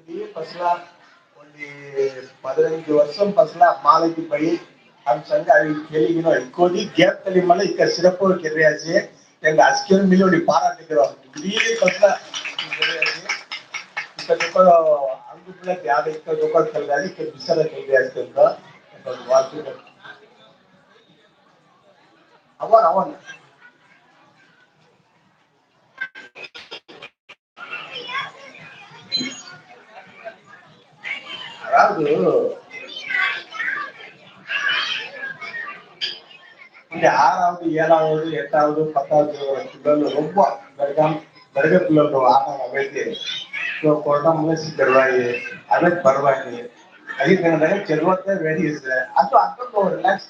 புதிய பஸ்லா ஒன்று பதினஞ்சு வருஷம் ಪಸ್ಲ ಮಾಲಕ್ಕೆ ಬಳಿ ನಮ್ಮ ಸಂಘ ಅಲ್ಲಿ ಕೇಳಿಗಿನೋ ಇಕ್ಕೋದಿ ಗ್ಯಾಪ್ ತಲೆ ಮನೆ ಇಕ್ಕ ಸಿರಪ್ಪು ಕೆರೆಯಾಜಿ ಹೆಂಗೆ ಅಸ್ಕಿನ ಮೇಲೆ ಒಂದು ಪಾರಾಟಿದ್ರು ಇಡೀ ಪಸ್ಲ ಇಕ್ಕ ಜೊಕ ಅಂಗು ಬಿಡಕ್ಕೆ ಯಾವ ಇಕ್ಕ ಜೊಕ ಕಲ್ದಾಗಿ ಇಕ್ಕ ಬಿಸಲ ಕೆರೆಯಾಜಿ ಅಂತ ವಾರ್ತೆ ಅವನ್ ಅವನ್ அதாவது இந்த ஆறாவது ஏழாவது எட்டாவது பத்தாவது பிள்ளைகள் ரொம்ப பெருகாம் பெருக பிள்ளைகள் ஆடாங்க வைத்து ಕೊಡಂಬ ಸಿದ್ಧವಾಗಿ ಅದಕ್ಕೆ ಪರವಾಗಿ ಅದಕ್ಕೆ ನನಗೆ ಚೆಲುವತ್ತೆ ವೆರಿ ಇಸ್ ಅದು ಅದಕ್ಕೆ ರಿಲ್ಯಾಕ್ಸ್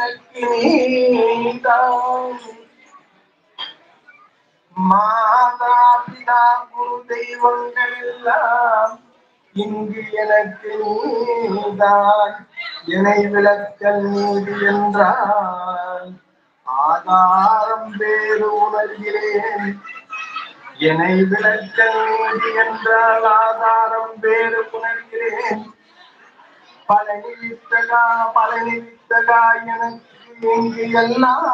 எனக்கு நீதான் மாதா பிதா குரு தெய்வங்கள் எல்லாம் இங்கு எனக்கு நீதான் இணை விளக்கல் நீதி என்றால் ஆதாரம் வேறு உணர்கிறேன். இணை விளக்கல் நீதி என்றால் ஆதாரம் வேறு பழனி வித்தகா பழனி வித்தகா எனக்கு இங்கு எல்லாம்